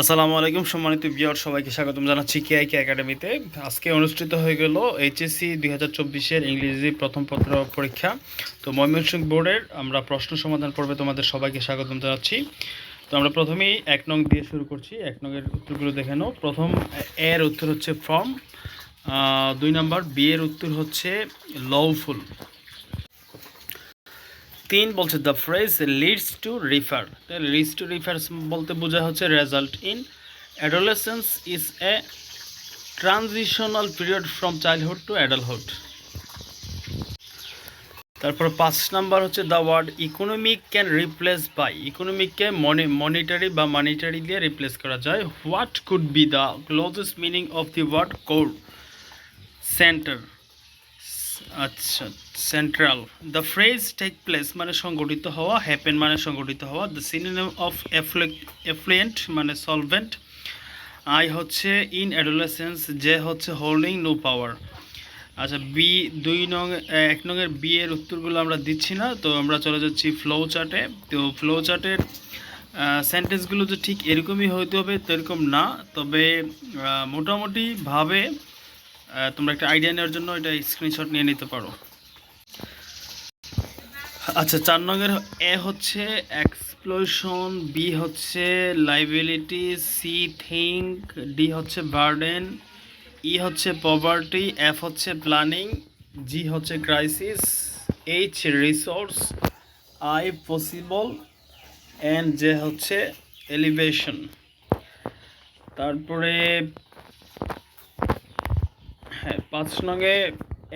আসসালামু আলাইকুম সম্মানিত বিয়ার সবাইকে স্বাগতম জানাচ্ছি কেআইকে একাডেমিতে আজকে অনুষ্ঠিত হয়ে গেল এইচএসসি দুই হাজার চব্বিশের ইংরেজি প্রথম পত্র পরীক্ষা। তো ময়মনসিংহ বোর্ডের আমরা প্রশ্ন সমাধান পর্বে তোমাদের সবাইকে স্বাগতম জানাচ্ছি। তো আমরা প্রথমেই এক নং দিয়ে শুরু করছি। এক নংয়ের উত্তরগুলো দেখে নাও। প্রথম, এর উত্তর হচ্ছে ফর্ম দুই নম্বর বি এর উত্তর হচ্ছে লওফুল তিন বলছে the phrase leads to refer leads to refer বলতে বোঝা হচ্ছে result in adolescence is a transitional period from childhood to adulthood তারপর পাঁচ নাম্বার হচ্ছে the word economic can replace by ইকোনমিককে money monetary বা মানিটারি দিয়ে রিপ্লেস করা যায়। What could be the closest meaning of the word core centre আচ্ছা central the phrase take place মানে সংগঠিত হওয়া হ্যাপেন মানে সংগঠিত হওয়া দ্য সিনোনিম অফ এফ্লুয়েন্ট মানে সলভেন্ট আই হচ্ছে ইন অ্যাডোলেসেন্স যে হচ্ছে হোল্ডিং নো পাওয়ার আচ্ছা বি দুই নং, এক নংয়ের বি এর উত্তরগুলো আমরা দিচ্ছি না, তো আমরা চলে যাচ্ছি ফ্লো চার্টে তো ফ্লো চার্টের সেন্টেন্সগুলো যে ঠিক এরকমই হইতে হবে সেরকম না। তবে মোটামুটিভাবে তোমরা একটা আইডিয়া নেওয়ার জন্য এটা স্ক্রিনশট নিয়ে নিতে পারো। আচ্ছা চার নঙের এ হচ্ছে এক্সপ্লোশন বি হচ্ছে লাইবিলিটি সি থিঙ্ক ডি হচ্ছে বার্ডেন ই হচ্ছে পভার্টি এফ হচ্ছে প্ল্যানিং জি হচ্ছে crisis H resource I possible and J হচ্ছে এলিভেশন তারপরে হ্যাঁ পাঁচ নঙে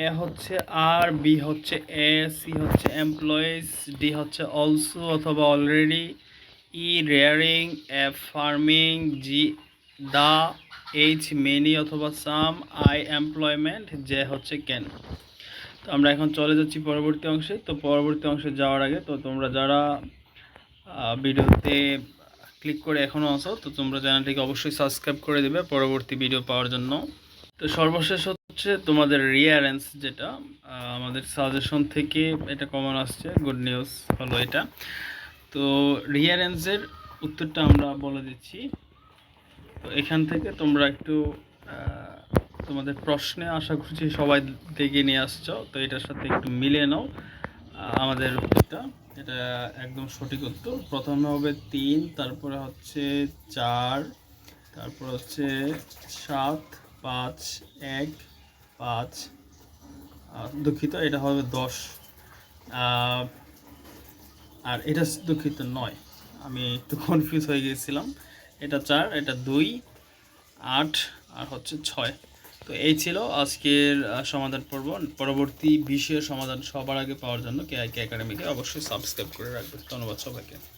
এ হচ্ছে আর, বি হচ্ছে এ, সি হচ্ছে এমপ্লয়িজ, ডি হচ্ছে অলসো অথবা already E, rearing, F, farming, G, the, H, many অথবা সাম, আই, এমপ্লয়মেন্ট যে হচ্ছে ক্যান তো আমরা এখন চলে যাচ্ছি পরবর্তী অংশে। তো পরবর্তী অংশে যাওয়ার আগে তো তোমরা যারা ভিডিওতে ক্লিক করে এখনও আসো তো তোমরা চ্যানেলটিকে অবশ্যই সাবস্ক্রাইব করে দেবে পরবর্তী ভিডিও পাওয়ার জন্য। তো সর্বশেষ হচ্ছে তোমাদের রিয়ারেন্স যেটা আমাদের সাজেশন থেকে এটা কমন আসছে গুড নিউজ হলো এটা। তো রিয়ারেন্সের উত্তরটা আমরা বলে দিচ্ছি। তো এখান থেকে তোমরা একটু তোমাদের প্রশ্নে আশা করছি সবাই দেখে নিয়ে আসছো, তো এটার সাথে একটু মিলে নাও। আমাদের উত্তরটা, এটা একদম সঠিক উত্তর। প্রথমে হবে তিন, তারপরে হচ্ছে চার, তারপর হচ্ছে সাত, পাঁচ, এক পাঁচ। দুঃখিত, এটা হবে দশ। আর এটা দুঃখিত নয়। আমি একটু কনফিউজ হয়ে গিয়েছিলাম। এটা চার, এটা দুই, আট, আর হচ্ছে ছয়। তো এই ছিল আজকের সমাধান পর্ব। পরবর্তী বিষয়ের সমাধান সবার আগে পাওয়ার জন্য কে আই কে একাডেমিকে অবশ্যই সাবস্ক্রাইব করে রাখবে ধন্যবাদ সবাইকে।